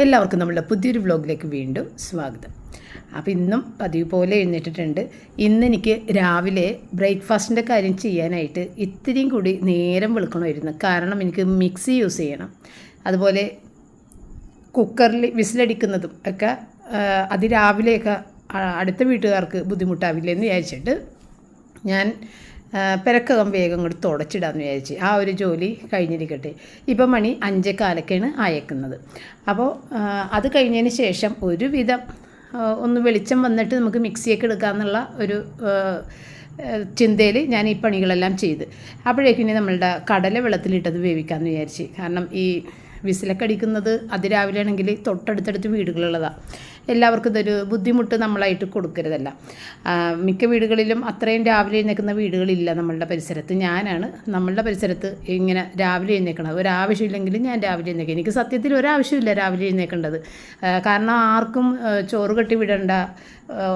എല്ലാവർക്കും നമ്മളുടെ പുതിയൊരു വ്ലോഗിലേക്ക് വീണ്ടും സ്വാഗതം. അപ്പോൾ ഇന്നും പതിവ് പോലെ എഴുന്നേറ്റിട്ടുണ്ട്. ഇന്ന് എനിക്ക് രാവിലെ ബ്രേക്ക്ഫാസ്റ്റിന്റെ കാര്യം ചെയ്യാനായിട്ട് ഇത്രയും കൂടി നേരം വെളുക്കണമായിരുന്നു. കാരണം എനിക്ക് മിക്സി യൂസ് ചെയ്യണം. അതുപോലെ കുക്കറിൽ വിസിലടിക്കുന്നതും ഒക്കെ അതിരാവിലെയൊക്കെ അടുത്ത വീട്ടുകാർക്ക് ബുദ്ധിമുട്ടാവില്ലെന്ന് വിചാരിച്ചിട്ട് ഞാൻ പെരക്കകം വേഗം ഇങ്ങോട്ട് തുടച്ചിടാമെന്ന് വിചാരിച്ച്. ആ ഒരു ജോലി കഴിഞ്ഞിരിക്കട്ടെ. ഇപ്പം മണി അഞ്ചേക്കാലൊക്കെയാണ് അയക്കുന്നത് അപ്പോൾ അത് കഴിഞ്ഞതിന് ശേഷം ഒരുവിധം ഒന്ന് വെളിച്ചം വന്നിട്ട് നമുക്ക് മിക്സിയൊക്കെ എടുക്കാമെന്നുള്ള ഒരു ചിന്തയിൽ ഞാൻ ഈ പണികളെല്ലാം ചെയ്ത്. അപ്പോഴേക്കും ഇനി നമ്മളുടെ കടല വെള്ളത്തിലിട്ടത് വേവിക്കാമെന്ന് വിചാരിച്ച്. കാരണം ഈ വിസിലൊക്കെ അടിക്കുന്നത് അതിരാവിലെ ആണെങ്കിൽ തൊട്ടടുത്തടുത്ത് വീടുകളുള്ളതാണ് എല്ലാവർക്കും ഇതൊരു ബുദ്ധിമുട്ട് നമ്മളായിട്ട് കൊടുക്കരുതല്ല. മിക്ക വീടുകളിലും അത്രയും രാവിലെ എഴുന്നേൽക്കുന്ന വീടുകളില്ല നമ്മളുടെ പരിസരത്ത്. ഞാനാണ് നമ്മളുടെ പരിസരത്ത് ഇങ്ങനെ രാവിലെ എഴുന്നേൽക്കണം ഒരാവശ്യമില്ലെങ്കിലും ഞാൻ രാവിലെ എഴുന്നേൽക്കും. എനിക്ക് സത്യത്തിൽ ഒരാവശ്യമില്ല രാവിലെ എഴുന്നേൽക്കേണ്ടത്. ആ, കാരണം ആർക്കും ചോറ് കെട്ടി വിടണ്ട.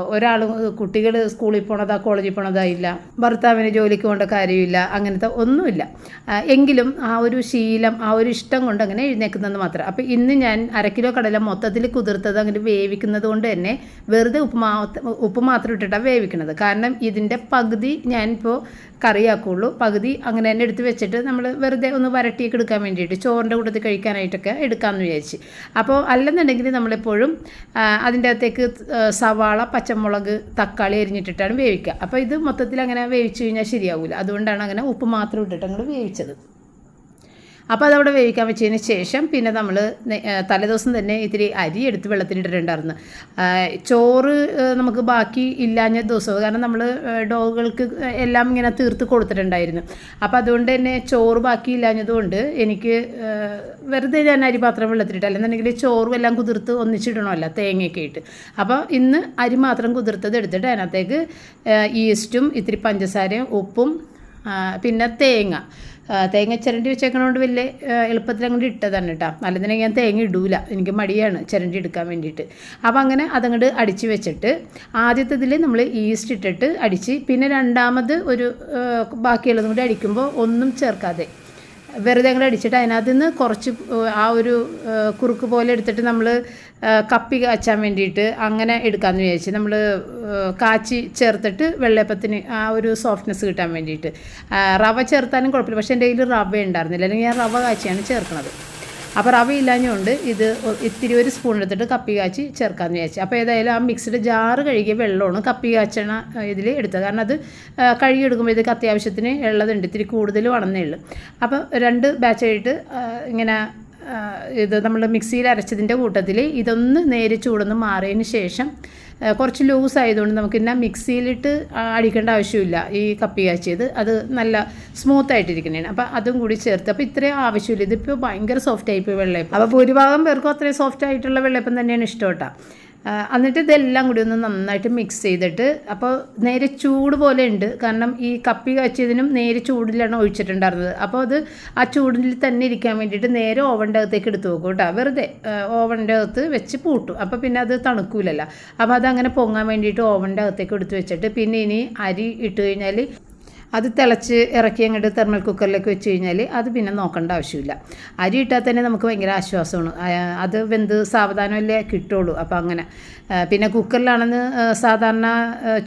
ഒരാൾ കുട്ടികൾ സ്കൂളിൽ പോണതാ കോളേജിൽ പോണതാ ഇല്ല. ഭർത്താവിന് ജോലിക്ക് പോകേണ്ട കാര്യമില്ല. അങ്ങനത്തെ ഒന്നുമില്ല. എങ്കിലും ആ ഒരു ശീലം ആ ഒരു ഇഷ്ടം കൊണ്ട് അങ്ങനെ എഴുന്നേക്കുന്നത് മാത്രം. അപ്പോൾ ഇന്ന് ഞാൻ അര കിലോ കടല മൊത്തത്തിൽ കുതിർത്തത് അങ്ങനെ വേവിക്കുന്നത് കൊണ്ട് തന്നെ വെറുതെ ഉപ്പ് മാ ഉപ്പ് മാത്രം ഇട്ടിട്ടാണ് വേവിക്കുന്നത്. കാരണം ഇതിന്റെ പകുതി ഞാനിപ്പോൾ കറിയാക്കുള്ളൂ. പകുതി അങ്ങനെ തന്നെ എടുത്ത് വെച്ചിട്ട് നമ്മൾ വെറുതെ ഒന്ന് വരട്ടിയൊക്കെ എടുക്കാൻ വേണ്ടിയിട്ട് ചോറിന്റെ കൂട്ടത്തിൽ കഴിക്കാനായിട്ടൊക്കെ എടുക്കാമെന്ന് വിചാരിച്ച്. അപ്പോൾ അല്ലെന്നുണ്ടെങ്കിൽ നമ്മളെപ്പോഴും അതിന്റെ അകത്തേക്ക് സവാള പച്ചമുളക് തക്കാളി അരിഞ്ഞിട്ടിട്ടാണ് വേവിക്കുക. അപ്പോൾ ഇത് മൊത്തത്തിൽ അങ്ങനെ വേവിച്ച് കഴിഞ്ഞാൽ ശരിയാവില്ല അതുകൊണ്ടാണ് അങ്ങനെ ഉപ്പ് മാത്രം ഇട്ടിട്ട് അങ്ങോട്ട് വേവിച്ചത്. അപ്പോൾ അതവിടെ വേവിക്കാൻ വെച്ചതിന് ശേഷം പിന്നെ നമ്മൾ തലേദിവസം തന്നെ ഇത്തിരി അരി എടുത്ത് വെള്ളത്തിലിട്ടിട്ടുണ്ടായിരുന്നു. ചോറ് നമുക്ക് ബാക്കി ഇല്ലാഞ്ഞ ദിവസം കാരണം നമ്മൾ ഡോഗുകൾക്ക് എല്ലാം ഇങ്ങനെ തീർത്ത് കൊടുത്തിട്ടുണ്ടായിരുന്നു. അപ്പോൾ അതുകൊണ്ട് തന്നെ ചോറ് ബാക്കി ഇല്ലാഞ്ഞതുകൊണ്ട് എനിക്ക് വെറുതെ ഞാൻ അരി പാത്രം വെള്ളത്തിലിട്ട്. അല്ലെന്നുണ്ടെങ്കിൽ ചോറും എല്ലാം കുതിർത്ത് ഒന്നിച്ചിടണമല്ല തേങ്ങയൊക്കെ ഇട്ട്. അപ്പോൾ ഇന്ന് അരി മാത്രം കുതിർത്തത് എടുത്തിട്ട് അതിനകത്തേക്ക് ഈസ്റ്റും ഇത്തിരി പഞ്ചസാരയും ഉപ്പും പിന്നെ തേങ്ങ. തേങ്ങ ചിരണ്ടി വെച്ചേക്കണോണ്ട് വലിയ എളുപ്പത്തിൽ അങ്ങോട്ട് ഇട്ടതാണ് കേട്ടോ അല്ലെന്നുണ്ടെങ്കിൽ ഞാൻ തേങ്ങ ഇടൂല. എനിക്ക് മടിയാണ് ചിരണ്ടി എടുക്കാൻ വേണ്ടിയിട്ട്. അപ്പോൾ അങ്ങനെ അതങ്ങോട്ട് അടിച്ച് വെച്ചിട്ട് ആദ്യത്തതിൽ നമ്മൾ ഈസ്റ്റ് ഇട്ടിട്ട് അടിച്ച് പിന്നെ രണ്ടാമത് ഒരു ബാക്കിയുള്ളതും കൂടി അടിക്കുമ്പോൾ ഒന്നും ചേർക്കാതെ വെറുതെ അങ്ങോട്ട് അടിച്ചിട്ട് അതിനകത്ത് നിന്ന് കുറച്ച് ആ ഒരു കുറുക്ക് പോലെ എടുത്തിട്ട് നമ്മൾ കപ്പി കാച്ചാൻ വേണ്ടിയിട്ട് അങ്ങനെ എടുക്കാമെന്ന് വിചാരിച്ച് നമ്മൾ കാച്ചി ചേർത്തിട്ട് വെള്ളയപ്പത്തിന് ആ ഒരു സോഫ്റ്റ്നെസ് കിട്ടാൻ വേണ്ടിയിട്ട്. റവ ചേർത്താനും കുഴപ്പമില്ല. പക്ഷേ എന്റെ കയ്യിൽ റവ ഉണ്ടായിരുന്നില്ല. അല്ലെങ്കിൽ ഞാൻ റവ കാച്ചിയാണ് ചേർക്കുന്നത് അപ്പോൾ റവ ഇല്ലാഞ്ഞുകൊണ്ട് ഇത് ഇത്തിരി ഒരു സ്പൂൺ എടുത്തിട്ട് കപ്പി കാച്ചി ചേർക്കാമെന്ന് വിചാരിച്ചു. അപ്പോൾ ഏതായാലും ആ മിക്സിഡ് ജാറ് കഴുകിയ വെള്ളമാണ് കപ്പി കാച്ചണ ഇതിൽ എടുത്തത്. കാരണം അത് കഴുകി എടുക്കുമ്പോൾ ഇതൊക്കെ അത്യാവശ്യത്തിന് ഉള്ളതുണ്ട് ഇത്തിരി കൂടുതൽ വണന്നേ ഉള്ളൂ. അപ്പോൾ രണ്ട് ബാച്ചായിട്ട് ഇങ്ങനെ ഇത് നമ്മൾ മിക്സിയിൽ അരച്ചതിന്റെ കൂട്ടത്തിൽ ഇതൊന്ന് നേരെ ചൂടൊന്ന് മാറിയതിന് ശേഷം കുറച്ച് ലൂസ് ആയതുകൊണ്ട് നമുക്ക് ഇന്ന മിക്സിയിലിട്ട് അടിക്കേണ്ട ആവശ്യമില്ല ഈ കപ്പി കാച്ചിയത്. അത് നല്ല സ്മൂത്ത് ആയിട്ടിരിക്കുന്നതാണ്. അപ്പോൾ അതും കൂടി ചേർത്ത് അപ്പോൾ ഇത്രയും ആവശ്യമില്ല. ഇതിപ്പോൾ ഭയങ്കര സോഫ്റ്റ് ആയിപ്പോയി വെള്ളയപ്പം. അപ്പോൾ ഭൂരിഭാഗം പേർക്കും അത്രയും സോഫ്റ്റ് ആയിട്ടുള്ള വെള്ളയപ്പം തന്നെയാണ് ഇഷ്ടം കേട്ടോ. എന്നിട്ട് ഇതെല്ലാം കൂടി ഒന്ന് നന്നായിട്ട് മിക്സ് ചെയ്തിട്ട് അപ്പോൾ നേരെ ചൂട് പോലെ ഉണ്ട്. കാരണം ഈ കപ്പി കാച്ചിയതിനും നേരെ ചൂടിലാണ് ഒഴിച്ചിട്ടുണ്ടായിരുന്നത്. അപ്പോൾ അത് ആ ചൂടിൽ തന്നെ ഇരിക്കാൻ വേണ്ടിയിട്ട് നേരെ ഓവന്റെ അകത്തേക്ക് എടുത്ത് വെക്കും കേട്ടോ. വെറുതെ ഓവന്റെ അകത്ത് വെച്ച് പൂട്ടും. അപ്പോൾ പിന്നെ അത് തണുക്കൂലല്ലോ. അപ്പോൾ അതങ്ങനെ പൊങ്ങാൻ വേണ്ടിയിട്ട് ഓവന്റെ അകത്തേക്ക് എടുത്ത് വെച്ചിട്ട് പിന്നെ ഇനി അരി ഇട്ട് കഴിഞ്ഞാൽ അത് തിളച്ച് ഇറക്കി അങ്ങോട്ട് തെർമൽ കുക്കറിലേക്ക് വെച്ച് കഴിഞ്ഞാൽ അത് പിന്നെ നോക്കേണ്ട ആവശ്യമില്ല. അരി ഇട്ടാൽ തന്നെ നമുക്ക് ഭയങ്കര ആശ്വാസമാണ്. അത് വെന്ത് സാവധാനമല്ലേ കിട്ടുള്ളൂ. അപ്പോൾ അങ്ങനെ പിന്നെ കുക്കറിലാണെന്ന് സാധാരണ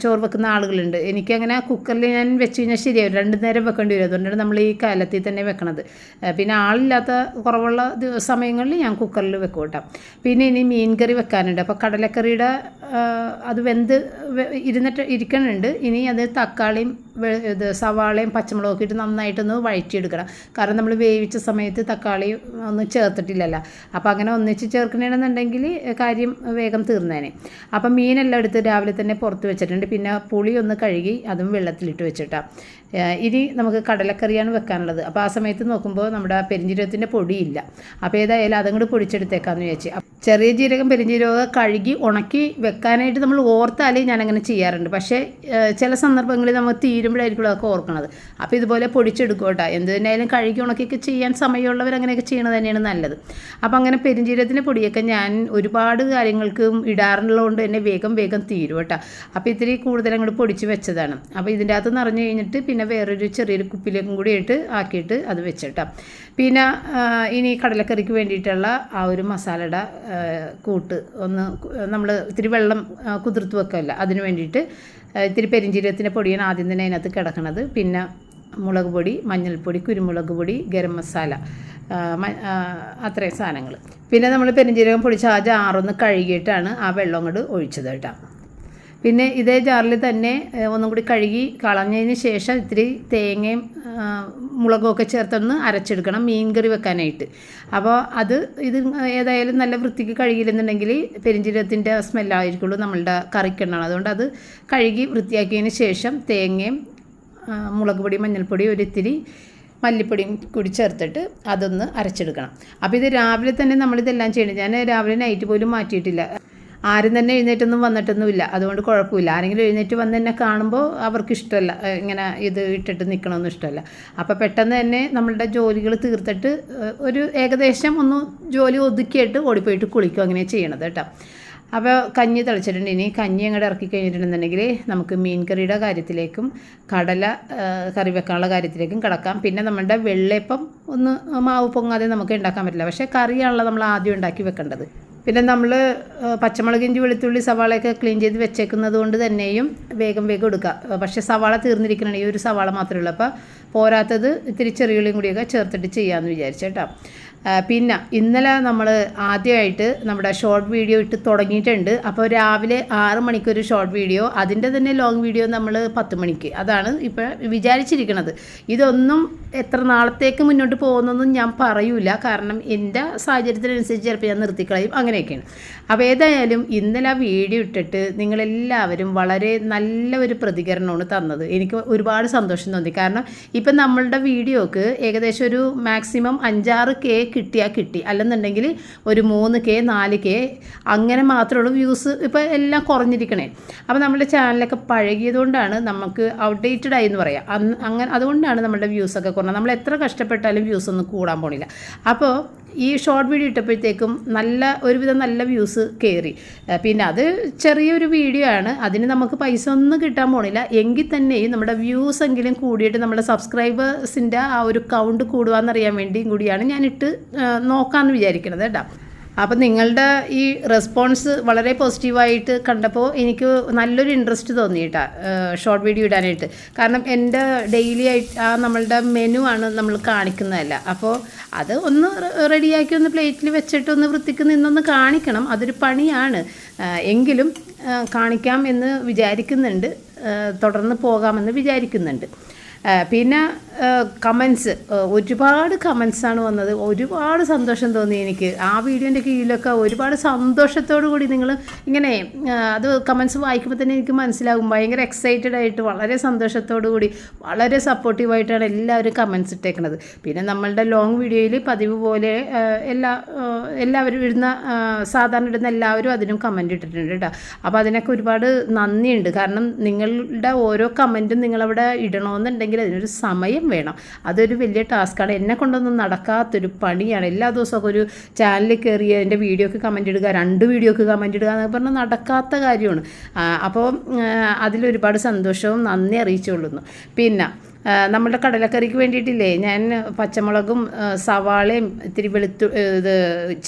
ചോറ് വെക്കുന്ന ആളുകളുണ്ട്. എനിക്കങ്ങനെ കുക്കറിൽ ഞാൻ വെച്ച് കഴിഞ്ഞാൽ ശരിയാവും. രണ്ട് നേരം വെക്കേണ്ടി വരും. അതുകൊണ്ടാണ് നമ്മൾ ഈ കാലത്തിൽ തന്നെ വെക്കണത്. പിന്നെ ആളില്ലാത്ത കുറവുള്ള സമയങ്ങളിൽ ഞാൻ കുക്കറിൽ വെക്കും കേട്ടോ. പിന്നെ ഇനി മീൻ കറി വെക്കാനുണ്ട്. അപ്പോൾ കടലക്കറിയുടെ അത് വെന്ത് ഇരുന്നിട്ട് ഇരിക്കണുണ്ട്. ഇനി അത് തക്കാളിയും ഇത് സവാളയും പച്ചമുളകും ഒക്കെ ഇട്ട് നന്നായിട്ടൊന്ന് വഴറ്റിയെടുക്കണം. കാരണം നമ്മൾ വേവിച്ച സമയത്ത് തക്കാളി ഒന്നും ചേർത്തിട്ടില്ലല്ലോ. അപ്പോൾ അങ്ങനെ ഒന്നിച്ച് ചേർക്കണമെന്നുണ്ടെങ്കിൽ കാര്യം വേഗം തീർന്നേനെ. അപ്പം മീനെല്ലാം എടുത്ത് രാവിലെ തന്നെ പുറത്ത് വെച്ചിട്ടുണ്ട്. പിന്നെ പുളി ഒന്ന് കഴുകി അതും വെള്ളത്തിലിട്ട് വെച്ചിട്ടാണ് ഇനി നമുക്ക് കടലക്കറിയാണ് വെക്കാനുള്ളത്. അപ്പോൾ ആ സമയത്ത് നോക്കുമ്പോൾ നമ്മുടെ പെരിഞ്ജീരകത്തിന്റെ പൊടിയില്ല. അപ്പോൾ ഏതായാലും അതങ്ങോട്ട് പൊടിച്ചെടുത്തേക്കാന്ന് വിചാരിച്ചു. ചെറിയ ജീരകം പെരിഞ്ജീരകം കഴുകി ഉണക്കി വെക്കാനായിട്ട് നമ്മൾ ഓർത്താലേ ഞാനങ്ങനെ ചെയ്യാറുണ്ട്. പക്ഷേ ചില സന്ദർഭങ്ങളിൽ നമുക്ക് തീരുമ്പോഴായിരിക്കും അതൊക്കെ ഓർക്കണത്. അപ്പോൾ ഇതുപോലെ പൊടിച്ചെടുക്കും കേട്ടോ എന്ത് തന്നെയായാലും കഴുകി ഉണക്കിയൊക്കെ ചെയ്യാൻ സമയമുള്ളവർ അങ്ങനെയൊക്കെ ചെയ്യണത് തന്നെയാണ് നല്ലത്. അപ്പോൾ അങ്ങനെ പെരിഞ്ചീരത്തിന്റെ പൊടിയൊക്കെ ഞാൻ ഒരുപാട് കാര്യങ്ങൾക്കും ഇടാറുള്ളതുകൊണ്ട് തന്നെ വേഗം വേഗം തീരും കേട്ടോ അപ്പോൾ ഇത്തിരി കൂടുതൽ അങ്ങോട്ട് പൊടിച്ച് വെച്ചതാണ്. അപ്പോൾ ഇതിന്റെ അകത്ത് നിറഞ്ഞു കഴിഞ്ഞിട്ട് പിന്നെ വേറൊരു ചെറിയൊരു കുപ്പിലേക്കും കൂടി ഇട്ട് ആക്കിയിട്ട് അത് വെച്ചിട്ടാ. പിന്നെ ഇനി കടലക്കറിക്ക് വേണ്ടിയിട്ടുള്ള ആ ഒരു മസാലയുടെ കൂട്ട് ഒന്ന് നമ്മൾ ഇത്തിരി വെള്ളം കുതിർത്ത് വെക്കല്ല. അതിന് വേണ്ടിയിട്ട് ഇത്തിരി പെരിഞ്ചീരകത്തിന്റെ പൊടിയാണ് ആദ്യം തന്നെ അതിനകത്ത് കിടക്കണത്. പിന്നെ മുളക് പൊടി മഞ്ഞൾപ്പൊടി കുരുമുളക് പൊടി ഗരം മസാല അത്രയും സാധനങ്ങൾ പിന്നെ നമ്മൾ പെരിഞ്ചീരകം പൊടിച്ച് ആ ജാറൊന്ന് കഴുകിയിട്ടാണ് ആ വെള്ളം അങ്ങോട്ട് ഒഴിച്ചത് കേട്ടോ. പിന്നെ ഇതേ ജാറിൽ തന്നെ ഒന്നും കൂടി കഴുകി കളഞ്ഞതിന് ശേഷം ഇത്തിരി തേങ്ങയും മുളകൊക്കെ മുളകും ചേർത്തൊന്ന് അരച്ചെടുക്കണം മീൻ കറി വെക്കാനായിട്ട്. അപ്പോൾ അത് ഇത് ഏതായാലും നല്ല വൃത്തിക്ക് കഴുകിയില്ലെന്നുണ്ടെങ്കിൽ പെരിഞ്ചീരത്തിന്റെ സ്മെല്ലായിരിക്കുള്ളൂ നമ്മളുടെ കറിക്കെണ്ണാണ് അതുകൊണ്ട് അത് കഴുകി വൃത്തിയാക്കിയതിന് ശേഷം തേങ്ങയും മുളക് പൊടി മഞ്ഞൾപ്പൊടി ഒരിത്തിരി മല്ലിപ്പൊടിയും കൂടി ചേർത്തിട്ട് അതൊന്ന് അരച്ചെടുക്കണം. അപ്പോൾ ഇത് രാവിലെ തന്നെ നമ്മളിതെല്ലാം ചെയ്യണം. ഞാൻ രാവിലെ നൈറ്റ് പോലും മാറ്റിയിട്ടില്ല. ആരും തന്നെ എഴുന്നേറ്റൊന്നും വന്നിട്ടൊന്നുമില്ല. അതുകൊണ്ട് കുഴപ്പമില്ല. ആരെങ്കിലും എഴുന്നേറ്റ് വന്ന് എന്നെ കാണുമ്പോൾ അവർക്ക് ഇഷ്ടമല്ല ഇങ്ങനെ ഇത് ഇട്ടിട്ട് നിൽക്കണമെന്ന് ഇഷ്ടമല്ല. അപ്പോൾ പെട്ടെന്ന് തന്നെ നമ്മളുടെ ജോലികൾ തീർത്തിട്ട് ഒരു ഏകദേശം ഒന്ന് ജോലി ഒതുക്കിയിട്ട് ഓടിപ്പോയിട്ട് കുളിക്കും അങ്ങനെ ചെയ്യണത് കേട്ടോ. അപ്പോൾ കഞ്ഞി തിളച്ചിട്ടുണ്ട്. ഇനി കഞ്ഞി അങ്ങോട്ട് ഇറക്കി കഴിഞ്ഞിട്ടുണ്ടെന്നുണ്ടെങ്കിൽ നമുക്ക് മീൻ കറിയുടെ കാര്യത്തിലേക്കും കടല കറി വെക്കാനുള്ള കാര്യത്തിലേക്കും കിടക്കാം. പിന്നെ നമ്മുടെ വെള്ളയപ്പം ഒന്ന് മാവ് പൊങ്ങാതെ നമുക്ക് ഉണ്ടാക്കാൻ പറ്റില്ല. പക്ഷേ കറിയാണല്ലോ നമ്മൾ ആദ്യം ഉണ്ടാക്കി വെക്കേണ്ടത്. പിന്നെ നമ്മൾ പച്ചമുളക് ഇഞ്ചി വെളുത്തുള്ളി സവാളയൊക്കെ ക്ലീൻ ചെയ്ത് വെച്ചേക്കുന്നത് കൊണ്ട് തന്നെയും വേഗം വേഗം എടുക്കുക. പക്ഷേ സവാള തീർന്നിരിക്കണം ഈ ഒരു സവാള മാത്രമേ ഉള്ളൂ. അപ്പോൾ പോരാത്തത് ഇത്തിരി ചെറിയുള്ളിയും കൂടിയൊക്കെ ചേർത്തിട്ട് ചെയ്യാമെന്ന് വിചാരിച്ചു കേട്ടോ ആ, പിന്നെ ഇന്നലെ നമ്മൾ ആദ്യമായിട്ട് നമ്മുടെ ഷോർട്ട് വീഡിയോ ഇട്ട് തുടങ്ങിയിട്ടുണ്ട്. അപ്പോൾ രാവിലെ ആറ് മണിക്കൊരു ഷോർട്ട് വീഡിയോ അതിന്റെ തന്നെ ലോങ് വീഡിയോ നമ്മൾ പത്ത് മണിക്ക്. അതാണ് ഇപ്പോൾ വിചാരിച്ചിരിക്കുന്നത് ഇതൊന്നും എത്ര നാളത്തേക്ക് മുന്നോട്ട് പോകുന്നൊന്നും ഞാൻ പറയൂല. കാരണം എന്റെ സാഹചര്യത്തിനനുസരിച്ച് ചിലപ്പോൾ ഞാൻ നിർത്തിക്കളയും. അങ്ങനെയൊക്കെയാണ്. അപ്പോൾ ഏതായാലും ഇന്നലെ വീഡിയോ ഇട്ടിട്ട് നിങ്ങളെല്ലാവരും വളരെ നല്ല ഒരു പ്രതികരണമാണ് തന്നത്. എനിക്ക് ഒരുപാട് സന്തോഷം തോന്നി. കാരണം ഇപ്പം നമ്മളുടെ വീഡിയോക്ക് ഏകദേശം ഒരു മാക്സിമം അഞ്ചാറ് കെ കിട്ടിയാൽ കിട്ടി. അല്ലെന്നുണ്ടെങ്കിൽ ഒരു മൂന്ന് കെ നാല് കെ അങ്ങനെ മാത്രമുള്ളൂ വ്യൂസ് ഇപ്പോൾ എല്ലാം കുറഞ്ഞിരിക്കണേ. അപ്പോൾ നമ്മുടെ ചാനലൊക്കെ പഴകിയതുകൊണ്ടാണ് നമുക്ക് ഔട്ട്ഡേറ്റഡ് ആയി എന്ന് പറയാം. അങ്ങനെ അതുകൊണ്ടാണ് നമ്മുടെ വ്യൂസൊക്കെ കുറഞ്ഞത്. നമ്മൾ എത്ര കഷ്ടപ്പെട്ടാലും വ്യൂസ് ഒന്നും കൂടാൻ പോണില്ല. അപ്പോൾ ഈ ഷോർട്ട് വീഡിയോ ഇട്ടപ്പോഴത്തേക്കും നല്ല ഒരുവിധം നല്ല വ്യൂസ് കയറി പിന്നെ അത് ചെറിയൊരു വീഡിയോ ആണ്. അതിന് നമുക്ക് പൈസ ഒന്നും കിട്ടാൻ പോണില്ല. എങ്കിൽ തന്നെയും നമ്മുടെ വ്യൂസ് എങ്കിലും കൂടിയിട്ട് നമ്മുടെ സബ്സ്ക്രൈബേഴ്സിന്റെ ആ ഒരു കൗണ്ട് കൂടുവാന്നറിയാൻ വേണ്ടിയും കൂടിയാണ് ഞാനിട്ട് നോക്കാമെന്ന് വിചാരിക്കുന്നത് കേട്ടോ. അപ്പം നിങ്ങളുടെ ഈ റെസ്പോൺസ് വളരെ പോസിറ്റീവായിട്ട് കണ്ടപ്പോൾ എനിക്ക് നല്ലൊരു ഇൻട്രസ്റ്റ് തോന്നി കേട്ടോ ഷോർട്ട് വീഡിയോ ഇടാനായിട്ട്. കാരണം എന്റെ ഡെയിലി ആയിട്ട് ആ നമ്മളുടെ മെനു ആണ് നമ്മൾ കാണിക്കുന്നതല്ല. അപ്പോൾ അത് ഒന്ന് റെഡിയാക്കി ഒന്ന് പ്ലേറ്റിൽ വെച്ചിട്ട് ഒന്ന് വൃത്തിക്ക് നിന്നൊന്ന് കാണിക്കണം. അതൊരു പണിയാണ്. എങ്കിലും കാണിക്കാം എന്ന് വിചാരിക്കുന്നുണ്ട്. തുടർന്ന് പോകാമെന്ന് വിചാരിക്കുന്നുണ്ട്. പിന്നെ കമൻസ് ഒരുപാട് കമൻസാണ് വന്നത്. ഒരുപാട് സന്തോഷം തോന്നി എനിക്ക്. ആ വീഡിയോന്റെ കീഴിലൊക്കെ ഒരുപാട് സന്തോഷത്തോടു കൂടി നിങ്ങൾ ഇങ്ങനെ അത് കമൻസ് വായിക്കുമ്പോൾ തന്നെ എനിക്ക് മനസ്സിലാകും ഭയങ്കര എക്സൈറ്റഡ് ആയിട്ട് വളരെ സന്തോഷത്തോടു കൂടി വളരെ സപ്പോർട്ടീവായിട്ടാണ് എല്ലാവരും കമൻസ് ഇട്ടേക്കുന്നത് പിന്നെ നമ്മളുടെ ലോങ് വീഡിയോയിൽ പതിവ് പോലെ എല്ലാ എല്ലാവരും ഇടുന്ന സാധാരണ ഇടുന്ന എല്ലാവരും അതിനും കമന്റ് ഇട്ടിട്ടുണ്ട് കേട്ടോ അപ്പോൾ അതിനൊക്കെ ഒരുപാട് നന്ദിയുണ്ട്. കാരണം നിങ്ങളുടെ ഓരോ കമന്റും നിങ്ങളവിടെ ഇടണമെന്നുണ്ടെങ്കിൽ അതിനൊരു സമയം വേണം. അതൊരു വലിയ ടാസ്ക്കാണ് എന്നെ കൊണ്ടൊന്നും നടക്കാത്തൊരു പണിയാണ്. എല്ലാ ദിവസവും ഒരു ചാനലിൽ കയറി എന്റെ വീഡിയോക്ക് കമന്റ് ഇടുക രണ്ട് വീഡിയോക്ക് കമന്റ് ഇടുക എന്നൊക്കെ പറഞ്ഞാൽ നടക്കാത്ത കാര്യമാണ്. അപ്പോൾ അതിലൊരുപാട് സന്തോഷവും നന്ദി അറിയിച്ചുകൊള്ളുന്നു. പിന്നെ ആ, നമ്മുടെ കടലക്കറിക്ക് വേണ്ടിയിട്ടില്ലേ? ഞാൻ പച്ചമുളകും സവാളയും ഇത്തിരി വെളുത്തു ഇത്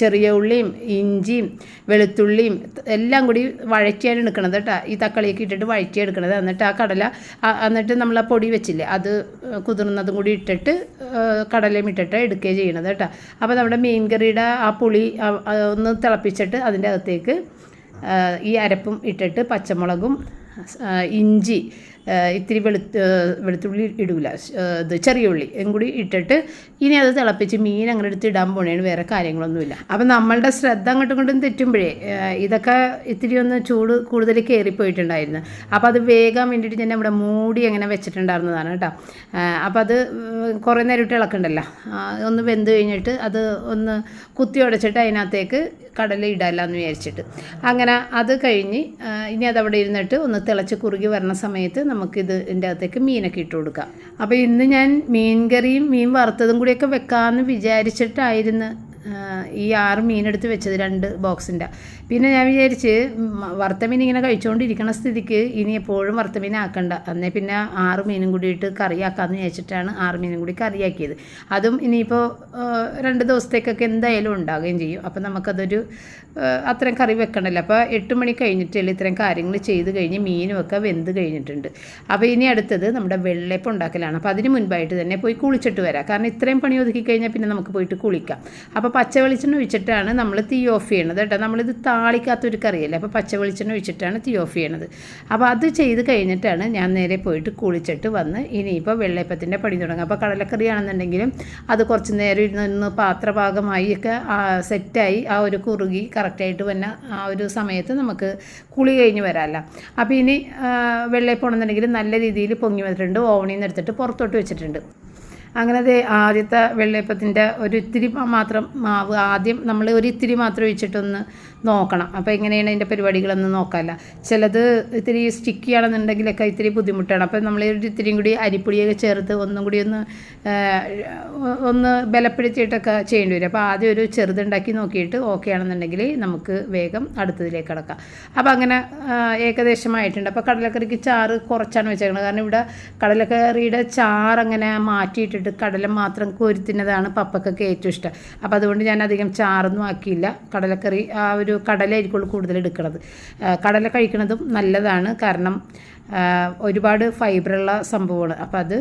ചെറിയ ഉള്ളിയും ഇഞ്ചിയും വെളുത്തുള്ളിയും എല്ലാം കൂടി വഴറ്റിയാണ് എടുക്കണത് കേട്ടോ. ഈ തക്കാളിയൊക്കെ ഇട്ടിട്ട് വഴറ്റി എടുക്കണത് എന്നിട്ട് ആ കടല എന്നിട്ട് നമ്മൾ ആ പൊടി വെച്ചില്ലേ അത് കുതിർന്നതും കൂടി ഇട്ടിട്ട് കടലയും ഇട്ടിട്ട് എടുക്കുകയും ചെയ്യണത് കേട്ടോ. അപ്പോൾ നമ്മുടെ മീൻ കറിയുടെ ആ പുളി ഒന്ന് തിളപ്പിച്ചിട്ട് അതിന്റെ അകത്തേക്ക് ഈ അരപ്പും ഇട്ടിട്ട് പച്ചമുളകും ഇഞ്ചി ഇത്തിരി വെളുത്ത് വെളുത്തുള്ളി ഇടൂല. ഇത് ചെറിയ ഉള്ളി. കൂടി ഇട്ടിട്ട് ഇനി അത് തിളപ്പിച്ച് മീൻ അങ്ങനെ എടുത്ത് ഇടാൻ പോണേണ് വേറെ കാര്യങ്ങളൊന്നുമില്ല. അപ്പം നമ്മളുടെ ശ്രദ്ധ അങ്ങോട്ടും ഇങ്ങോട്ടും തെറ്റുമ്പോഴേ ഇതൊക്കെ ഇത്തിരി ഒന്ന് ചൂട് കൂടുതൽ കയറിപ്പോയിട്ടുണ്ടായിരുന്നു അപ്പോൾ അത് വേഗം വേണ്ടിയിട്ട് ഞാൻ ഇവിടെ മൂടി അങ്ങനെ വെച്ചിട്ടുണ്ടായിരുന്നതാണ് കേട്ടോ. അപ്പോൾ അത് കുറേ നേരം ഇട്ട് ഇളക്കണ്ടല്ലോ. ഒന്ന് വെന്ത് കഴിഞ്ഞിട്ട് അത് ഒന്ന് കുത്തി ഉടച്ചിട്ട് അതിനകത്തേക്ക് കടല ഇടാമെന്ന് വിചാരിച്ചിട്ട്. അങ്ങനെ അത് കഴിഞ്ഞ് ഇനി അതവിടെ ഇരുന്നിട്ട് ഒന്ന് തിളച്ച് കുറുകി വരുന്ന സമയത്ത് നമുക്കിത് ഇതിന്റെ അകത്തേക്ക് മീനൊക്കെ ഇട്ട് കൊടുക്കാം. അപ്പോൾ ഇന്ന് ഞാൻ മീൻ കറിയും മീൻ വറുത്തതും കൂടിയൊക്കെ വെക്കാമെന്ന് വിചാരിച്ചിട്ടായിരുന്നു. ഈ ആറ് മീനെടുത്ത് വെച്ചത് രണ്ട് ബോക്സിന്റെ. പിന്നെ ഞാൻ വിചാരിച്ച് വറുത്ത മീൻ ഇങ്ങനെ കഴിച്ചുകൊണ്ടിരിക്കുന്ന സ്ഥിതിക്ക് ഇനി എപ്പോഴും വറുത്ത മീൻ ആക്കണ്ട. അന്നേ പിന്നെ ആറ് മീനും കൂടിയിട്ട് കറിയാക്കാമെന്ന് വിചാരിച്ചിട്ടാണ് ആറ് മീനും കൂടി കറിയാക്കിയത്. അതും ഇനിയിപ്പോൾ രണ്ട് ദിവസത്തേക്കൊക്കെ എന്തായാലും ഉണ്ടാകുകയും ചെയ്യും. അപ്പോൾ നമുക്കതൊരു അത്രയും കറി വെക്കണമല്ലോ അപ്പോൾ എട്ട് മണി കഴിഞ്ഞിട്ടല്ലേ ഇത്രയും കാര്യങ്ങൾ ചെയ്ത് കഴിഞ്ഞ് മീനും ഒക്കെ വെന്ത് കഴിഞ്ഞിട്ടുണ്ട്. അപ്പോൾ ഇനി അടുത്തത് നമ്മുടെ വെള്ളയപ്പം ഉണ്ടാക്കലാണ്. അപ്പോൾ അതിന് മുൻപായിട്ട് തന്നെ പോയി കുളിച്ചിട്ട് വരാം. കാരണം ഇത്രയും പണി ഒതുക്കി കഴിഞ്ഞാൽ പിന്നെ നമുക്ക് പോയിട്ട് കുളിക്കാം. അപ്പോൾ പച്ച വെളിച്ചെണ്ണ ഒഴിച്ചിട്ടാണ് നമ്മൾ തീ ഓഫ് ചെയ്യണത് കേട്ടോ. നമ്മളിത് താളിക്കാത്തൊരു കറിയല്ലേ അപ്പോൾ പച്ച വെളിച്ചെണ്ണ ഒഴിച്ചിട്ടാണ് തീ ഓഫ് ചെയ്യണത്. അപ്പോൾ അത് ചെയ്ത് കഴിഞ്ഞിട്ടാണ് ഞാൻ നേരെ പോയിട്ട് കുളിച്ചിട്ട് വന്ന് ഇനിയിപ്പോൾ വെള്ളയപ്പത്തിന്റെ പണി തുടങ്ങും. അപ്പോൾ കടലക്കറി ആണെന്നുണ്ടെങ്കിലും അത് കുറച്ച് നേരം ഇരുന്ന് നിന്ന് പാത്രഭാഗമായി ഒക്കെ സെറ്റായി ആ ഒരു കുറുകി കറക്റ്റായിട്ട് വന്ന ആ ഒരു സമയത്ത് നമുക്ക് കുളി കഴിഞ്ഞ് വരാമല്ലോ. അപ്പോൾ ഇനി വെള്ളയപ്പം ഉണ്ടെന്നുണ്ടെങ്കിൽ നല്ല രീതിയിൽ പൊങ്ങി വന്നിട്ടുണ്ട്. ഓവണിൽ നിന്ന് എടുത്തിട്ട് പുറത്തോട്ട് വെച്ചിട്ടുണ്ട്. അങ്ങനെ ദേ ആദ്യത്തെ വെള്ളയപ്പത്തിന്റെ ഒരു ഇത്തിരി മാത്രം മാവ് ആദ്യം നമ്മൾ ഒരു ഇത്തിരി മാത്രം ഒഴിച്ചിട്ടൊന്ന് നോക്കണം. അപ്പോൾ എങ്ങനെയാണ് അതിന്റെ പരിപാടികളൊന്നും നോക്കാമല്ല ചിലത് ഇത്തിരി സ്റ്റിക്കി ആണെന്നുണ്ടെങ്കിലൊക്കെ ഇത്തിരി ബുദ്ധിമുട്ടാണ്. അപ്പോൾ നമ്മൾ ഒരു ഇത്തിരിയും കൂടി അരിപ്പൊടിയൊക്കെ ചേർത്ത് ഒന്നും കൂടി ഒന്ന് ഒന്ന് ബലപ്പെടുത്തിയിട്ടൊക്കെ ചെയ്യേണ്ടി വരും. അപ്പോൾ ആദ്യം ഒരു ചെറുതുണ്ടാക്കി നോക്കിയിട്ട് ഓക്കെ ആണെന്നുണ്ടെങ്കിൽ നമുക്ക് വേഗം അടുത്തതിലേക്ക് കിടക്കാം. അപ്പോൾ അങ്ങനെ ഏകദേശമായിട്ടുണ്ട്. അപ്പോൾ കടലക്കറിക്ക് ചാറ് കുറച്ചാണ് വെച്ചേക്കുന്നത് കാരണം ഇവിടെ കടലക്കറിയുടെ ചാറ് അങ്ങനെ മാറ്റിയിട്ടിട്ട് കടല മാത്രം കോരി കോരിത്തിന്നതാണ് പപ്പക്കൊക്കെ ഏറ്റവും ഇഷ്ടം. അപ്പോൾ അതുകൊണ്ട് ഞാൻ അധികം ചാറൊന്നും ആക്കിയില്ല. കടലക്കറി ആ ഒരു കടലായിരിക്കുള്ളൂ കൂടുതൽ എടുക്കുന്നത് കടല കഴിക്കുന്നതും നല്ലതാണ്. കാരണം ഒരുപാട് ഫൈബറുള്ള സംഭവമാണ്. അപ്പോൾ അത്